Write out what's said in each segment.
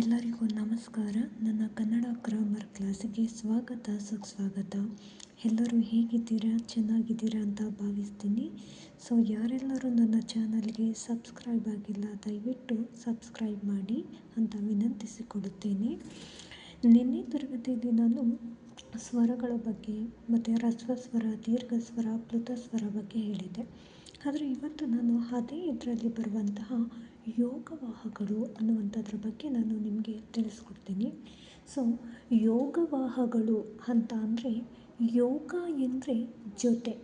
ಎಲ್ಲರಿಗೂ ನಮಸ್ಕಾರ. ನನ್ನ ಕನ್ನಡ ಗ್ರಾಮರ್ ಕ್ಲಾಸಿಗೆ ಸ್ವಾಗತ, ಸುಸ್ವಾಗತ. ಎಲ್ಲರೂ ಹೇಗಿದ್ದೀರಾ? ಚೆನ್ನಾಗಿದ್ದೀರಾ ಅಂತ ಭಾವಿಸ್ತೀನಿ. ಸೊ ಯಾರೆಲ್ಲರೂ ನನ್ನ ಚಾನಲ್ಗೆ ಸಬ್ಸ್ಕ್ರೈಬ್ ಆಗಿಲ್ಲ, ದಯವಿಟ್ಟು ಸಬ್ಸ್ಕ್ರೈಬ್ ಮಾಡಿ ಅಂತ ವಿನಂತಿಸಿಕೊಳ್ಳುತ್ತೇನೆ. ನಿನ್ನೆ ತರಗತಿಯಲ್ಲಿ ನಾನು ಸ್ವರಗಳ ಬಗ್ಗೆ ಮತ್ತು ರಸ್ವ ಸ್ವರ ದೀರ್ಘ ಸ್ವರ ಪ್ಲುತ ಸ್ವರ ಬಗ್ಗೆ ಹೇಳಿದೆ ಆದರೆ ಇವತ್ತು ನಾನು ಅದೇ ಇದರಲ್ಲಿ ಬರುವಂತಹ ಯೋಗವಾಹಗಳು ಅನ್ನುವಂಥದ್ರ ಬಗ್ಗೆ ನಾನು ನಿಮಗೆ ತಿಳಿಸ್ಕೊಡ್ತೀನಿ. ಸೊ ಯೋಗವಾಹಗಳು ಅಂತ ಅಂದರೆ ಯೋಗ ಎಂದರೆ ಜೊತೆ.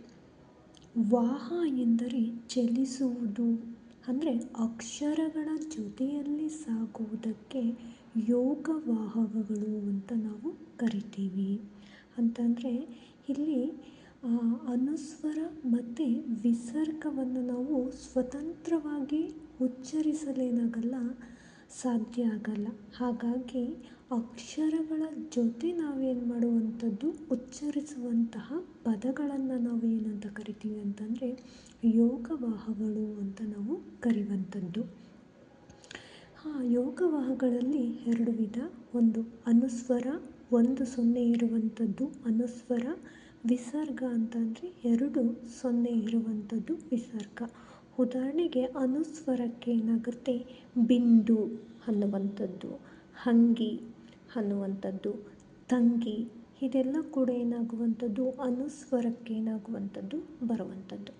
ವಾಹ ಎಂದರೆ ಚಲಿಸುವುದು. ಅಂದರೆ ಅಕ್ಷರಗಳ ಜೊತೆಯಲ್ಲಿ ಸಾಗುವುದಕ್ಕೆ ಯೋಗವಾಹಕಗಳು ಅಂತ ನಾವು ಕರಿತೀವಿ. ಅಂತಂದರೆ ಇಲ್ಲಿ ಅನುಸ್ವರ ಮತ್ತು ವಿಸರ್ಗವನ್ನು ನಾವು ಸ್ವತಂತ್ರವಾಗಿ ಉಚ್ಚರಿಸಲೇನಾಗಲ್ಲ, ಸಾಧ್ಯ ಆಗಲ್ಲ. ಹಾಗಾಗಿ ಅಕ್ಷರಗಳ ಜೊತೆ ನಾವೇನು ಮಾಡುವಂಥದ್ದು? ಉಚ್ಚರಿಸುವಂತಹ ಪದಗಳನ್ನು ನಾವು ಏನಂತ ಕರಿತೀವಿ ಅಂತಂದರೆ ಯೋಗವಾಹಗಳು ಅಂತ ನಾವು ಕರೆಯುವಂಥದ್ದು ಹಾಂ, ಯೋಗವಾಹಗಳಲ್ಲಿ ಎರಡು ವಿಧ. ಒಂದು ಅನುಸ್ವರ, ಒಂದು ಸೊನ್ನೆ ಇರುವಂಥದ್ದು ಅನುಸ್ವರ. ವಿಸರ್ಗ ಅಂತಂದರೆ ಎರಡು ಸೊನ್ನೆ ಇರುವಂಥದ್ದು ವಿಸರ್ಗ. ಉದಾಹರಣೆಗೆ ಅನುಸ್ವರಕ್ಕೆ ಏನಾಗುತ್ತೆ? ಬಿಂದು ಅನ್ನುವಂಥದ್ದು, ಹಂಗಿ ಅನ್ನುವಂಥದ್ದು, ತಂಗಿ ಇದೆಲ್ಲ ಕೂಡ ಏನಾಗುವಂಥದ್ದು? ಅನುಸ್ವರಕ್ಕೆ ಏನಾಗುವಂಥದ್ದು ಬರುವಂಥದ್ದು.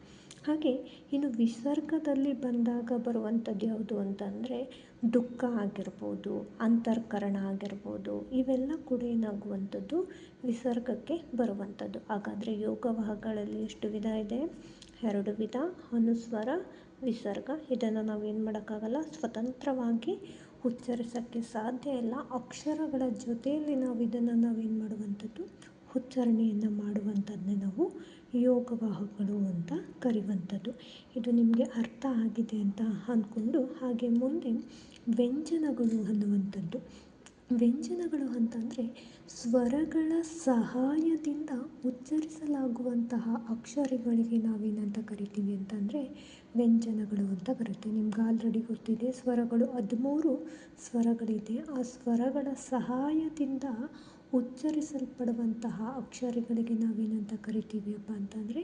ಹಾಗೆ ಇನ್ನು ವಿಸರ್ಗದಲ್ಲಿ ಬಂದಾಗ ಬರುವಂಥದ್ದು ಯಾವುದು ಅಂತಂದರೆ ದುಃಖ ಆಗಿರ್ಬೋದು, ಅಂತರ್ಕರಣ ಆಗಿರ್ಬೋದು, ಇವೆಲ್ಲ ಕೂಡ ಏನಾಗುವಂಥದ್ದು ವಿಸರ್ಗಕ್ಕೆ ಬರುವಂಥದ್ದು. ಹಾಗಾದರೆ ಯೋಗವಾಹಗಳಲ್ಲಿ ಎಷ್ಟು ವಿಧ ಇದೆ? ಎರಡು ವಿಧ. ಅನುಸ್ವರ, ವಿಸರ್ಗ. ಇದನ್ನು ಏನು ಮಾಡೋಕ್ಕಾಗಲ್ಲ? ಸ್ವತಂತ್ರವಾಗಿ ಉಚ್ಚರಿಸೋಕ್ಕೆ ಸಾಧ್ಯ ಇಲ್ಲ. ಅಕ್ಷರಗಳ ಜೊತೆಯಲ್ಲಿ ನಾವು ಇದನ್ನು ನಾವೇನು ಮಾಡುವಂಥದ್ದು? ಉಚ್ಚಾರಣೆಯನ್ನು ಮಾಡುವಂಥದ್ದನ್ನೇ ನಾವು ಯೋಗವಾಹಗಳು ಅಂತ ಕರೆಯುವಂಥದ್ದು. ಇದು ನಿಮಗೆ ಅರ್ಥ ಆಗಿದೆ ಅಂತ ಅಂದ್ಕೊಂಡು ಹಾಗೆ ಮುಂದೆ ವ್ಯಂಜನಗಳು ಅನ್ನುವಂಥದ್ದು. ವ್ಯಂಜನಗಳು ಅಂತಂದರೆ ಸ್ವರಗಳ ಸಹಾಯದಿಂದ ಉಚ್ಚರಿಸಲಾಗುವಂತಹ ಅಕ್ಷರಗಳಿಗೆ ನಾವೇನಂತ ಕರಿತೀವಿ ಅಂತಂದರೆ ವ್ಯಂಜನಗಳು ಅಂತ ಬರುತ್ತೆ. ನಿಮ್ಗೆ ಆಲ್ರೆಡಿ ಗೊತ್ತಿದೆ, ಸ್ವರಗಳು ಹದಿಮೂರು ಸ್ವರಗಳಿದೆ. ಆ ಸ್ವರಗಳ ಸಹಾಯದಿಂದ ಉಚ್ಚರಿಸಲ್ಪಡುವಂತಹ ಅಕ್ಷರಗಳಿಗೆ ನಾವೇನಂತ ಕರಿತೀವಿ ಅಪ್ಪ ಅಂತಂದರೆ,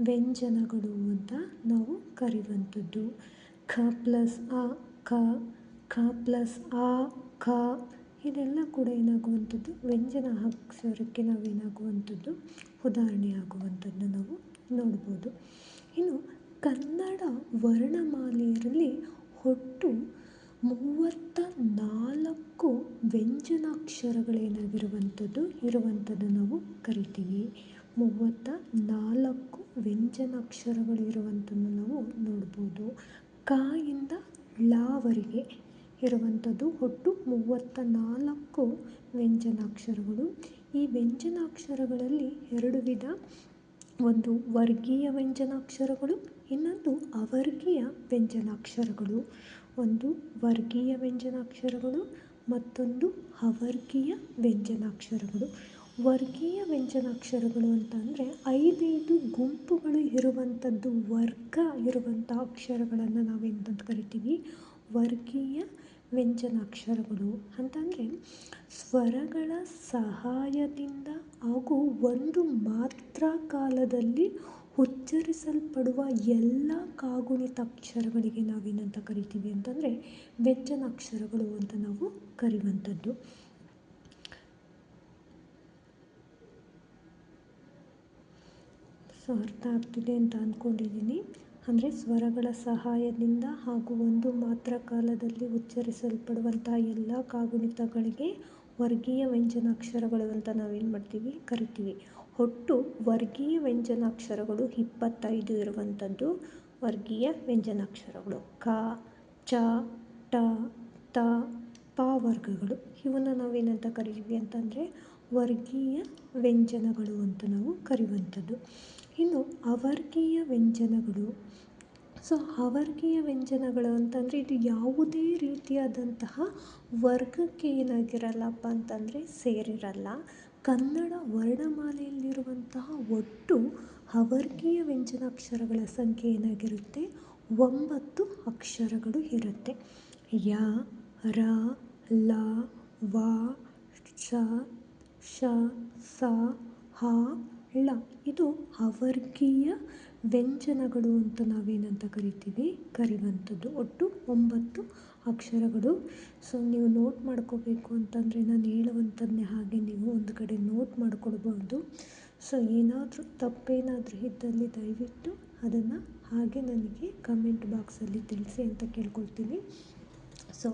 ವ್ಯಂಜನಗಳು ಅಂತ ನಾವು ಕರೆಯುವಂಥದ್ದು ಖ ಪ್ಲಸ್ ಅ, ಕ, ಖ ಪ್ಲಸ್ ಆ, ಖ ಇದೆಲ್ಲ ಕೂಡ ಏನಾಗುವಂಥದ್ದು, ವ್ಯಂಜನ ಅಕ್ಷರಕ್ಕೆ ನಾವೇನಾಗುವಂಥದ್ದು ಉದಾಹರಣೆ ಆಗುವಂಥದ್ದನ್ನ ನಾವು ನೋಡ್ಬೋದು. ಇನ್ನು ಕನ್ನಡ ವರ್ಣಮಾಲೆಯಲ್ಲಿ ಒಟ್ಟು ಮೂವತ್ತ ನಾಲ್ಕು ವ್ಯಂಜನಾಕ್ಷರಗಳೇನಾಗಿರುವಂಥದ್ದು? ಇರುವಂಥದ್ದು ನಾವು ಕರಿತೀವಿ. ಮೂವತ್ತ ನಾಲ್ಕು ವ್ಯಂಜನಾಕ್ಷರಗಳು ಇರುವಂಥದ್ದು ನಾವು ನೋಡ್ಬೋದು. ಕ ಇಂದ ಳವರೆಗೆ ಇರುವಂಥದ್ದು ಒಟ್ಟು ಮೂವತ್ತ ನಾಲ್ಕು ವ್ಯಂಜನಾಕ್ಷರಗಳು. ಈ ವ್ಯಂಜನಾಕ್ಷರಗಳಲ್ಲಿ ಎರಡು ವಿಧ. ಒಂದು ವರ್ಗೀಯ ವ್ಯಂಜನಾಕ್ಷರಗಳು, ಇನ್ನೊಂದು ಅವರ್ಗೀಯ ವ್ಯಂಜನಾಕ್ಷರಗಳು. ಒಂದು ವರ್ಗೀಯ ವ್ಯಂಜನಾಕ್ಷರಗಳು ಮತ್ತೊಂದು ಅವರ್ಗೀಯ ವ್ಯಂಜನಾಕ್ಷರಗಳು. ವರ್ಗೀಯ ವ್ಯಂಜನಾಕ್ಷರಗಳು ಅಂತ ಅಂದರೆ ಐದೈದು ಗುಂಪುಗಳು ಇರುವಂಥದ್ದು ವರ್ಗ ಇರುವಂಥ ಅಕ್ಷರಗಳನ್ನು ನಾವೇನಂತ ಕರಿತೀವಿ? ವರ್ಗೀಯ ವ್ಯಂಜನಾಕ್ಷರಗಳು. ಅಂತಂದರೆ ಸ್ವರಗಳ ಸಹಾಯದಿಂದ ಹಾಗೂ ಒಂದು ಮಾತ್ರ ಕಾಲದಲ್ಲಿ ಉಚ್ಚರಿಸಲ್ಪಡುವ ಎಲ್ಲ ಕಾಗುಣಿತ ಅಕ್ಷರಗಳಿಗೆ ನಾವೇನಂತ ಕರಿತೀವಿ ಅಂತಂದರೆ ವ್ಯಂಜನಾಕ್ಷರಗಳು ಅಂತ ನಾವು ಕರೆಯುವಂಥದ್ದು ಸೊ ಅರ್ಥ ಆಗ್ತಿದೆ ಅಂತ ಅಂದ್ಕೊಂಡಿದ್ದೀನಿ ಅಂದರೆ ಸ್ವರಗಳ ಸಹಾಯದಿಂದ ಹಾಗೂ ಒಂದು ಮಾತ್ರ ಕಾಲದಲ್ಲಿ ಉಚ್ಚರಿಸಲ್ಪಡುವಂಥ ಎಲ್ಲ ಕಾಗುಣಿತಗಳಿಗೆ ವರ್ಗೀಯ ವ್ಯಂಜನಾಕ್ಷರಗಳು ಅಂತ ನಾವೇನು ಮಾಡ್ತೀವಿ ಕರಿತೀವಿ. ಒಟ್ಟು ವರ್ಗೀಯ ವ್ಯಂಜನಾಕ್ಷರಗಳು ಇಪ್ಪತ್ತೈದು ಇರುವಂಥದ್ದು ವರ್ಗೀಯ ವ್ಯಂಜನಾಕ್ಷರಗಳು. ಕ, ಚ, ಟ, ತ, ಪ ವರ್ಗಗಳು. ಇವನ್ನ ನಾವೇನಂತ ಕರಿತೀವಿ ಅಂತಂದರೆ ವರ್ಗೀಯ ವ್ಯಂಜನಗಳು ಅಂತ ನಾವು ಕರೆಯುವಂಥದ್ದು ಇನ್ನು ಅವರ್ಗೀಯ ವ್ಯಂಜನಗಳು ಸೊ ಅವರ್ಗೀಯ ವ್ಯಂಜನಗಳು ಅಂತಂದರೆ ಇದು ಯಾವುದೇ ರೀತಿಯಾದಂತಹ ವರ್ಗಕ್ಕೆ ಏನಾಗಿರಲ್ಲಪ್ಪ ಅಂತಂದರೆ ಸೇರಿರಲ್ಲ. ಕನ್ನಡ ವರ್ಣಮಾಲೆಯಲ್ಲಿರುವಂತಹ ಒಟ್ಟು ಅವರ್ಗೀಯ ವ್ಯಂಜನಾಕ್ಷರಗಳ ಸಂಖ್ಯೆ ಏನಾಗಿರುತ್ತೆ? ಒಂಬತ್ತು ಅಕ್ಷರಗಳು ಇರುತ್ತೆ. ಯ, ರ, ಲ, ವ ಶ ಶ ಸ, ಹ, ಳ. ಇದು ಅವರ್ಗೀಯ ವ್ಯಂಜನಗಳು ಅಂತ ನಾವೇನಂತ ಕರಿತೀವಿ? ಕರೆಯುವಂಥದ್ದು ಒಟ್ಟು ಒಂಬತ್ತು ಅಕ್ಷರಗಳು. ಸೊ ನೀವು ನೋಟ್ ಮಾಡ್ಕೋಬೇಕು ಅಂತಂದರೆ ನಾನು ಹೇಳುವಂಥದ್ದನ್ನೇ ಹಾಗೆ ನೀವು ಒಂದು ಕಡೆ ನೋಟ್ ಮಾಡ್ಕೊಳ್ಬೋದು ಸೊ ಏನಾದರೂ ತಪ್ಪೇನಾದರೂ ಇದ್ದಲ್ಲಿ ದಯವಿಟ್ಟು ಅದನ್ನು ಹಾಗೆ ನನಗೆ ಕಮೆಂಟ್ ಬಾಕ್ಸಲ್ಲಿ ತಿಳಿಸಿ ಅಂತ ಕೇಳ್ಕೊಳ್ತೀನಿ. ಸೊ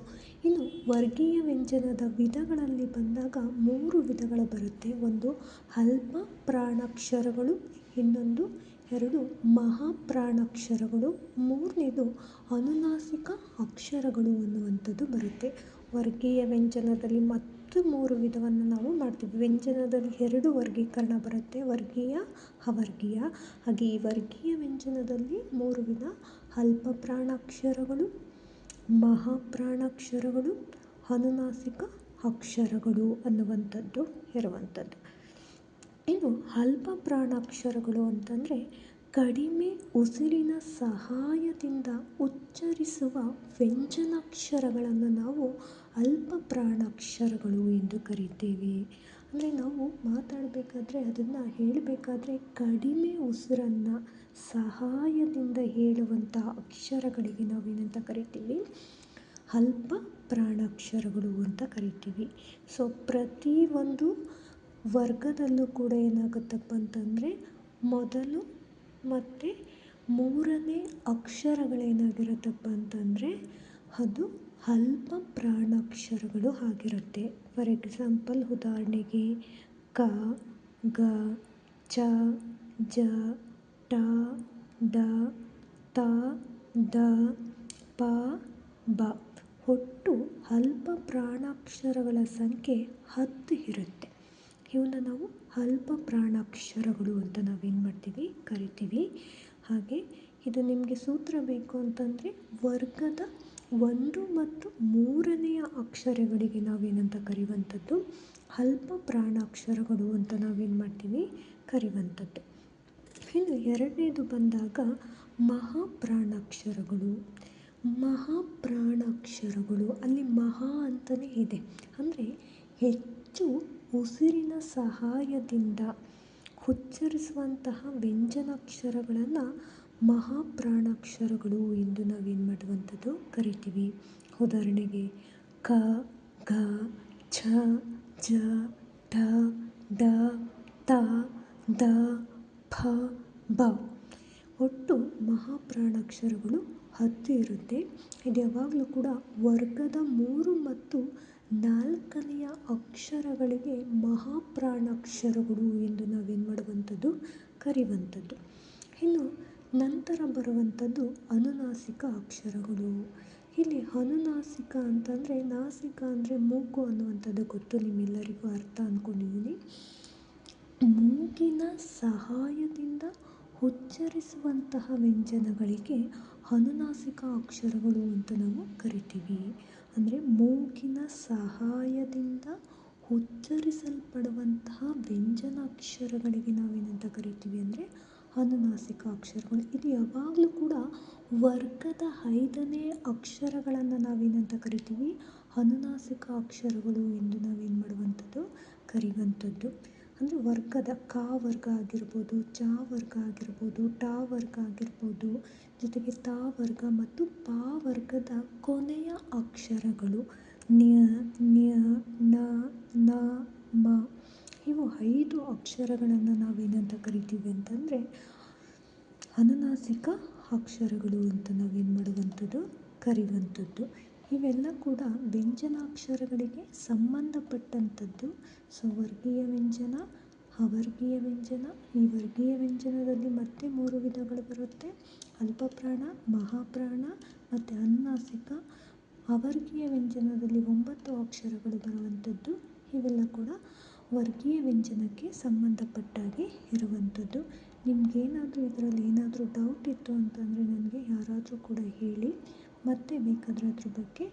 ಇನ್ನು ವರ್ಗೀಯ ವ್ಯಂಜನದ ವಿಧಗಳಲ್ಲಿ ಬಂದಾಗ ಮೂರು ವಿಧಗಳು ಬರುತ್ತೆ. ಒಂದು ಅಲ್ಪ ಪ್ರಾಣಾಕ್ಷರಗಳು, ಇನ್ನೊಂದು ಎರಡು ಮಹಾಪ್ರಾಣಾಕ್ಷರಗಳು, ಮೂರನೇದು ಅನುನಾಸಿಕ ಅಕ್ಷರಗಳು ಅನ್ನುವಂಥದ್ದು ಬರುತ್ತೆ. ವರ್ಗೀಯ ವ್ಯಂಜನದಲ್ಲಿ ಮತ್ತು ಮೂರು ವಿಧವನ್ನು ನಾವು ಮಾಡ್ತೀವಿ. ವ್ಯಂಜನದಲ್ಲಿ ಎರಡು ವರ್ಗೀಕರಣ ಬರುತ್ತೆ. ವರ್ಗೀಯ, ಅವರ್ಗೀಯ. ಹಾಗೆ ಈ ವರ್ಗೀಯ ವ್ಯಂಜನದಲ್ಲಿ ಮೂರು ವಿಧ ಅಲ್ಪ ಪ್ರಾಣಾಕ್ಷರಗಳು ಮಹಾಪ್ರಾಣಾಕ್ಷರಗಳು, ಅನುನಾಸಿಕ ಅಕ್ಷರಗಳು ಅನ್ನುವಂಥದ್ದು ಇರುವಂಥದ್ದು. ಇನ್ನು ಅಲ್ಪ ಪ್ರಾಣಾಕ್ಷರಗಳು ಅಂತಂದರೆ ಕಡಿಮೆ ಉಸಿರಿನ ಸಹಾಯದಿಂದ ಉಚ್ಚರಿಸುವ ವ್ಯಂಜನಾಕ್ಷರಗಳನ್ನು ನಾವು ಅಲ್ಪ ಪ್ರಾಣಾಕ್ಷರಗಳು ಎಂದು ಕರೀತೇವೆ. ಅಂದರೆ ನಾವು ಮಾತಾಡಬೇಕಾದ್ರೆ ಅದನ್ನು ಹೇಳಬೇಕಾದ್ರೆ ಕಡಿಮೆ ಉಸಿರನ್ನು ಸಹಾಯದಿಂದ ಹೇಳುವಂಥ ಅಕ್ಷರಗಳಿಗೆ ನಾವೇನಂತ ಕರಿತೀವಿ? ಅಲ್ಪ ಪ್ರಾಣಾಕ್ಷರಗಳು ಅಂತ ಕರಿತೀವಿ. ಸೊ ಪ್ರತಿಯೊಂದು ವರ್ಗದಲ್ಲೂ ಕೂಡ ಏನಾಗುತ್ತಪ್ಪ ಅಂತಂದರೆ ಮೊದಲು ಮತ್ತು ಮೂರನೇ ಅಕ್ಷರಗಳೇನಾಗಿರುತ್ತಪ್ಪ ಅಂತಂದರೆ ಅದು ಅಲ್ಪ ಪ್ರಾಣಾಕ್ಷರಗಳು ಆಗಿರುತ್ತೆ. ಫಾರ್ ಎಕ್ಸಾಂಪಲ್ ಉದಾಹರಣೆಗೆ ಕ, ಗ, ಚ, ಜ, ಟ, ಡ, ತ, ದ, ಪ, ಬ. ಒಟ್ಟು ಅಲ್ಪ ಪ್ರಾಣಾಕ್ಷರಗಳ ಸಂಖ್ಯೆ ಹತ್ತು ಇರುತ್ತೆ. ಇವನ್ನ ನಾವು ಅಲ್ಪ ಪ್ರಾಣಾಕ್ಷರಗಳು ಅಂತ ನಾವೇನು ಮಾಡ್ತೀವಿ ಕರಿತೀವಿ. ಹಾಗೆ ಇದು ನಿಮಗೆ ಸೂತ್ರ ಬೇಕು ಅಂತಂದರೆ ವರ್ಗದ ಒಂದು ಮತ್ತು ಮೂರನೆಯ ಅಕ್ಷರಗಳಿಗೆ ನಾವೇನಂತ ಕರೆಯುವಂಥದ್ದು ಅಲ್ಪ ಪ್ರಾಣಾಕ್ಷರಗಳು ಅಂತ ನಾವೇನು ಮಾಡ್ತೀವಿ ಕರೆಯುವಂಥದ್ದು ಇನ್ನು ಎರಡನೇದು ಬಂದಾಗ ಮಹಾಪ್ರಾಣಾಕ್ಷರಗಳು. ಮಹಾಪ್ರಾಣಾಕ್ಷರಗಳು ಅಲ್ಲಿ ಮಹಾ ಅಂತಲೇ ಇದೆ. ಅಂದರೆ ಹೆಚ್ಚು ಉಸಿರಿನ ಸಹಾಯದಿಂದ ಉಚ್ಚರಿಸುವಂತಹ ವ್ಯಂಜನಾಕ್ಷರಗಳನ್ನು ಮಹಾಪ್ರಾಣಾಕ್ಷರಗಳು ಎಂದು ನಾವೇನು ಮಾಡುವಂಥದ್ದು ಕರಿತೀವಿ. ಉದಾಹರಣೆಗೆ ಕ ಗ ಛ, ಜ ಟ ಡ, ತ, ದ, ಫ, ಬ. ಒಟ್ಟು ಮಹಾಪ್ರಾಣಾಕ್ಷರಗಳು ಹತ್ತು ಇರುತ್ತೆ. ಇದು ಯಾವಾಗಲೂ ಕೂಡ ವರ್ಗದ ಮೂರು ಮತ್ತು ನಾಲ್ಕನೆಯ ಅಕ್ಷರಗಳಿಗೆ ಮಹಾಪ್ರಾಣಾಕ್ಷರಗಳು ಎಂದು ನಾವೇನು ಮಾಡುವಂಥದ್ದು? ಕರೆಯುವಂಥದ್ದು. ಇನ್ನು ನಂತರ ಬರುವಂಥದ್ದು ಅನುನಾಸಿಕ ಅಕ್ಷರಗಳು. ಇಲ್ಲಿ ಅನುನಾಸಿಕ ಅಂತಂದರೆ ನಾಸಿಕ ಅಂದರೆ ಮೂಗು ಅನ್ನುವಂಥದ್ದು ಗೊತ್ತು ನಿಮ್ಮೆಲ್ಲರಿಗೂ ಅರ್ಥ ಅಂದ್ಕೊಂಡಿದ್ದೀನಿ ಮೂಗಿನ ಸಹಾಯದಿಂದ ಉಚ್ಚರಿಸುವಂತಹ ವ್ಯಂಜನಗಳಿಗೆ ಅನುನಾಸಿಕ ಅಕ್ಷರಗಳು ಅಂತ ನಾವು ಕರಿತೀವಿ. ಅಂದರೆ ಮೂಗಿನ ಸಹಾಯದಿಂದ ಉಚ್ಚರಿಸಲ್ಪಡುವಂತಹ ವ್ಯಂಜನಾಕ್ಷರಗಳಿಗೆ ನಾವೇನಂತ ಕರಿತೀವಿ ಅಂದರೆ ಅನುನಾಸಿಕ ಅಕ್ಷರಗಳು. ಇದು ಯಾವಾಗಲೂ ಕೂಡ ವರ್ಗದ ಐದನೇ ಅಕ್ಷರಗಳನ್ನು ನಾವೇನಂತ ಕರಿತೀವಿ? ಅನುನಾಸಿಕ ಅಕ್ಷರಗಳು ಎಂದು ನಾವೇನು ಮಾಡುವಂಥದ್ದು? ಕರೆಯುವಂಥದ್ದು. ಅಂದರೆ ವರ್ಗದ ಕ ವರ್ಗ ಆಗಿರ್ಬೋದು, ಚ ವರ್ಗ ಆಗಿರ್ಬೋದು, ಟ ವರ್ಗ ಆಗಿರ್ಬೋದು ಜೊತೆಗೆ ತ ವರ್ಗ ಮತ್ತು ಪ ವರ್ಗದ ಕೊನೆಯ ಅಕ್ಷರಗಳು ನ್ಯ ನ್ಯ ನ ನ, ಮ. ಇವು ಐದು ಅಕ್ಷರಗಳನ್ನು ನಾವೇನಂತ ಕರಿತೀವಿ ಅಂತಂದರೆ ಅನುನಾಸಿಕ ಅಕ್ಷರಗಳು ಅಂತ ನಾವೇನು ಮಾಡುವಂಥದ್ದು, ಕರೆಯುವಂಥದ್ದು. ಇವೆಲ್ಲ ಕೂಡ ವ್ಯಂಜನಾಕ್ಷರಗಳಿಗೆ ಸಂಬಂಧಪಟ್ಟಂಥದ್ದು. ಸೊ ವರ್ಗೀಯ ವ್ಯಂಜನ ಅವರ್ಗೀಯ ವ್ಯಂಜನ. ಈ ವರ್ಗೀಯ ವ್ಯಂಜನದಲ್ಲಿ ಮತ್ತೆ ಮೂರು ವಿಧಗಳು ಬರುತ್ತೆ. ಅಲ್ಪಪ್ರಾಣ, ಮಹಾಪ್ರಾಣ ಮತ್ತು ಅನುನಾಸಿಕ. ಅವರ್ಗೀಯ ವ್ಯಂಜನದಲ್ಲಿ ಒಂಬತ್ತು ಅಕ್ಷರಗಳು ಬರುವಂಥದ್ದು. ಇವೆಲ್ಲ ಕೂಡ ವರ್ಗೀಯ ವ್ಯಂಜನಕ್ಕೆ ಸಂಬಂಧಪಟ್ಟಾಗೆ ಇರುವಂಥದ್ದು. ನಿಮಗೇನಾದರೂ ಇದರಲ್ಲಿ ಏನಾದರೂ ಡೌಟ್ ಇತ್ತು ಅಂತಂದರೆ ನನಗೆ ಯಾರಾದರೂ ಕೂಡ ಹೇಳಿ, ಮತ್ತೆ ಬೇಕಾದರೆ ಅದ್ರ ಬಗ್ಗೆ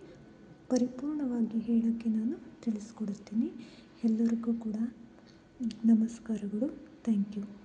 ಪರಿಪೂರ್ಣವಾಗಿ ಹೇಳೋಕ್ಕೆ ನಾನು ತಿಳಿಸ್ಕೊಡ್ತೀನಿ. ಎಲ್ಲರಿಗೂ ಕೂಡ ನಮಸ್ಕಾರಗಳು. Thank you.